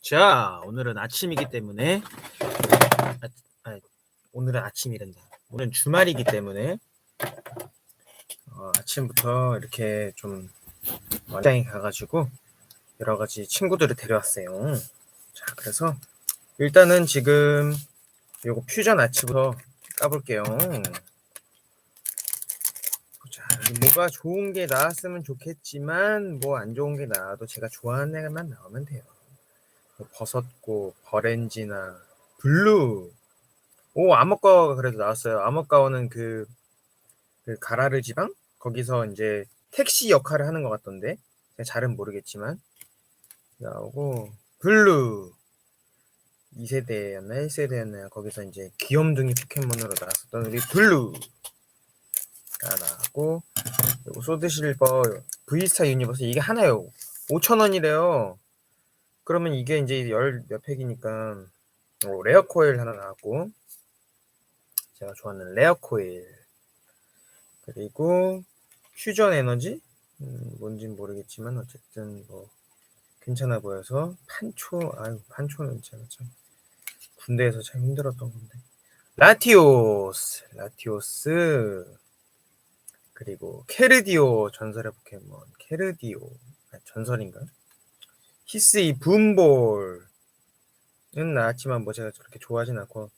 자, 오늘은 아침이기 때문에 아, 아, 오늘은 아침이란다. 오늘은 주말이기 때문에 어, 아침부터 이렇게 좀 원장에 가가지고 여러 가지 친구들을 데려왔어요. 자, 그래서 일단은 지금 요거 퓨전 아치부터 까볼게요. 자, 뭐가 좋은 게 나왔으면 좋겠지만 뭐 안 좋은 게 나와도 제가 좋아하는 애만 나오면 돼요. 뭐 버섯고 버렌지나 블루. 오 암흑가오가 그래도 나왔어요. 암흑가오는 그, 그 가라르 지방? 거기서 이제 택시 역할을 하는 것 같던데. 잘은 모르겠지만. 나오고 블루. 2세대였나 1세대였나요? 거기서 이제 귀염둥이 포켓몬으로 나왔었던 우리 블루가 나왔고 그리고 소드실버 V스타 유니버스 이게 하나요? 5,000원이래요 그러면 이게 이제 열 몇 팩이니까 어, 레어 코일 하나 나왔고 제가 좋아하는 레어 코일. 그리고 퓨전 에너지? 음, 뭔진 모르겠지만 어쨌든 뭐 괜찮아 보여서 판초 아유 판초는 제가 참 군대에서 참 힘들었던 건데. 라티오스 라티오스. 그리고 케르디오 전설의 포켓몬. 케르디오. 아, 전설인가 히스 이 붐볼은 나왔지만 뭐 제가 그렇게 좋아하진 않고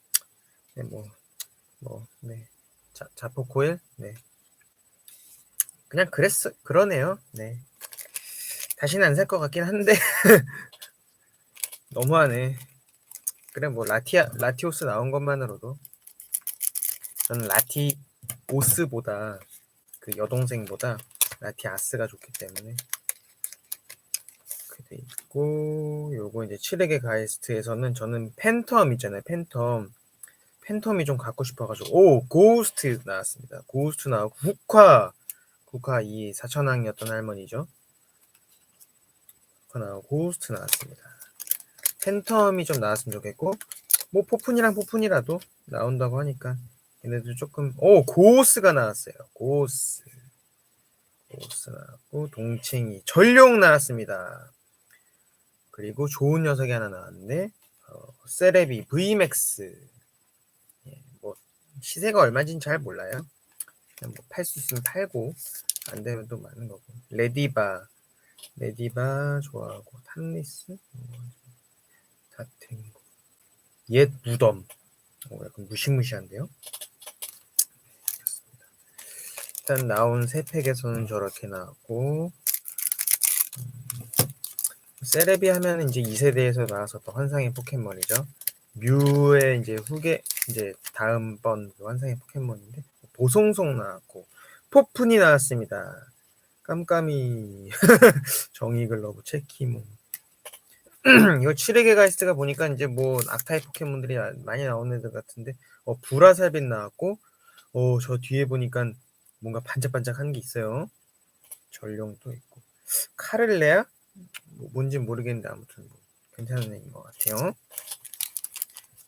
네, 뭐, 뭐, 네. 자, 자포코일? 네. 그냥 그랬어, 그러네요. 네. 다시는 안 살 것 같긴 한데. 너무하네. 그래, 뭐, 라티아, 라티오스 나온 것만으로도. 저는 라티오스보다, 그 여동생보다 라티아스가 좋기 때문에. 돼 있고 요거 이제 7액의 가이스트에서는 저는 팬텀 있잖아요 팬텀. 팬텀이 좀 갖고 싶어가지고 오 고스트 나왔습니다. 고스트 나오고 국화. 국화 이 사천왕이었던 할머니죠. 국화 나오고 고스트 나왔습니다. 팬텀이 좀 나왔으면 좋겠고 뭐 포푼이랑 포푼이라도 나온다고 하니까 얘네들 조금 오 고스가 나왔어요. 고스. 고스 나왔고 동챙이 전룡 나왔습니다 그리고 좋은 녀석이 하나 나왔는데 어, 세레비 VMAX 예, 뭐 시세가 얼마인지는 잘 몰라요. 그냥 뭐 팔 수 있으면 팔고 안 되면 또 많은 거고. 레디바. 레디바 좋아하고 탐리스? 다탱고 옛 무덤. 어, 약간 무시무시한데요. 일단 나온 세 팩에서는 저렇게 나왔고 세레비 하면 이제 2세대에서 나왔었던 환상의 포켓몬이죠. 뮤의 이제 후계 이제 다음번 그 환상의 포켓몬인데 보송송 나왔고 포푼이 나왔습니다. 깜깜이 정의글러브 체키몬 이거 7회계 가이스트가 보니까 이제 뭐 악타입 포켓몬들이 많이 나오는 애들 같은데 어 브라살빈 나왔고 어 저 뒤에 보니까 뭔가 반짝반짝한 게 있어요. 전룡도 있고 카를레아 뭐 뭔지 모르겠는데 아무튼 뭐 괜찮은 애인 것 같아요.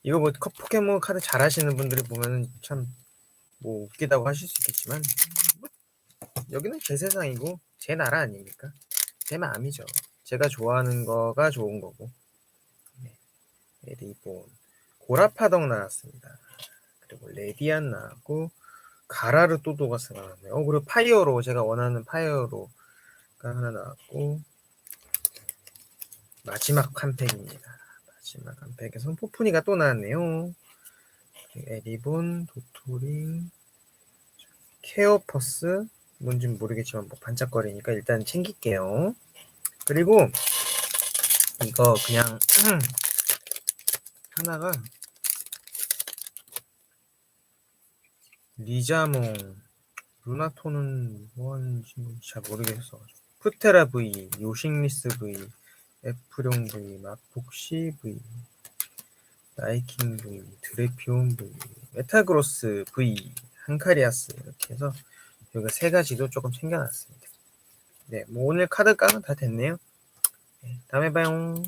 이거 뭐 포켓몬 카드 잘 하시는 분들이 보면은 참 뭐 웃기다고 하실 수 있겠지만 뭐 여기는 제 세상이고 제 나라 아닙니까? 제 마음이죠. 제가 좋아하는 거가 좋은 거고. 네. 리본 고라파덕 나왔습니다. 그리고 레디안 나왔고 가라르 또도가스 나왔네요. 어, 그리고 파이어로 제가 원하는 파이어로가 하나 나왔고 마지막 한 팩입니다. 마지막 한 팩에서 포푼이가 또 나왔네요. 에리본, 도토링, 케어퍼스, 뭔진 모르겠지만 뭐 반짝거리니까 일단 챙길게요. 그리고 이거 그냥 하나가 리자몽 루나토는 뭐하는지 잘 모르겠어. 푸테라 V, 요식리스 V, F룡 V, 마폭시 V, 나이킹 V, 드레피온 V, 메타그로스 V, 한카리아스 이렇게 해서 여기 세 가지도 조금 챙겨놨습니다. 네, 뭐 오늘 카드 까면 다 됐네요. 네, 다음에 봐요.